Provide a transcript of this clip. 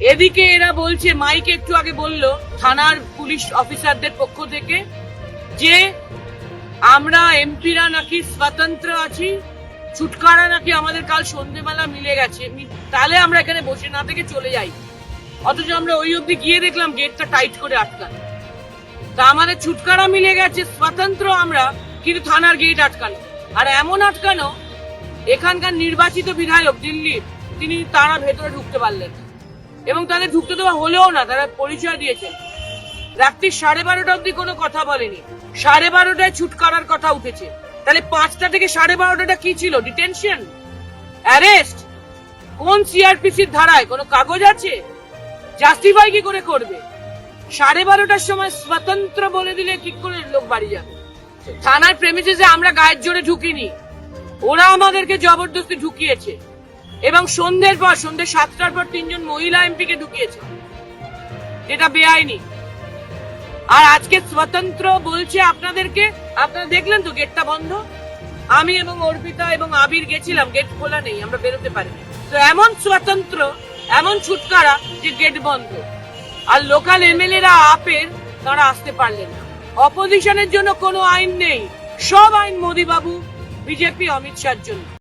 এদিকে এরা বলছে, মাইকে একটু আগে বলল থানার পুলিশ অফিসারদের পক্ষ থেকে যে আমরা এমপিরা নাকি স্বতন্ত্র আছি, ছুটকারা নাকি আমাদের কাল সন্ধেবেলা মিলে গেছে। তাহলে আমরা এখানে বসে না থেকে চলে যাই। অথচ আমরা ওই অবধি গিয়ে দেখলাম গেটটা টাইট করে আটকানো। তা আমাদের ছুটকারা মিলে গেছে, স্বতন্ত্র আমরা, কিন্তু থানার গেট আটকানো। আর এমন আটকানো, এখানকার নির্বাচিত বিধায়ক দিল্লির, তিনি তারা ভেতরে ঢুকতে পারলেন না। এবং তাদের ঢুকতে দেওয়া হলেও না, তারা পরিচয় দিয়েছেন। রাত্রি সাড়ে বারোটা অব্দি কোনো কথা বলেনি। সাড়ে বারোটায় ছুটকারার কথা উঠেছে। তাহলে পাঁচটা থেকে সাড়ে বারোটাটা কি ছিল? ডিটেনশন অ্যারেস্ট কোন সিআরপিসির ধারায়? কোনো কাগজ আছে? জাস্টিফাই কি করে করবে? সাড়ে বারোটার সময় স্বতন্ত্র বলে দিলে কি করে লোক বাড়ি যাবে? থানার প্রেমিসেসে আমরা গায়ের জোরে ঢুকিনি। ওরা আমাদেরকে জবরদস্তি ঢুকিয়েছে। এবং সন্ধ্যের পর সন্ধ্যে সাতটার পর তিনজন মহিলা এমপিকে ঢুকিয়েছে। যেটা বেআইনি। আর আজকে স্বতন্ত্র বলছে আপনাদেরকে, আপনারা দেখলেন তো গেটটা বন্ধ? আমি এবং অর্পিতা এবং আবির গেছিলাম, গেট খোলা নেই, আমরা বেরোতে পারিনি। তো এমন স্বতন্ত্র, এমন ছুটকারা যে গেট বন্ধ। আর লোকাল এমএলএরা আপের, তারা আসতে পারলেন না। অপোজিশনের জন্য কোনো আইন নেই। সব আইন মোদি বাবু বিজেপি, অমিত শাহর জন্য।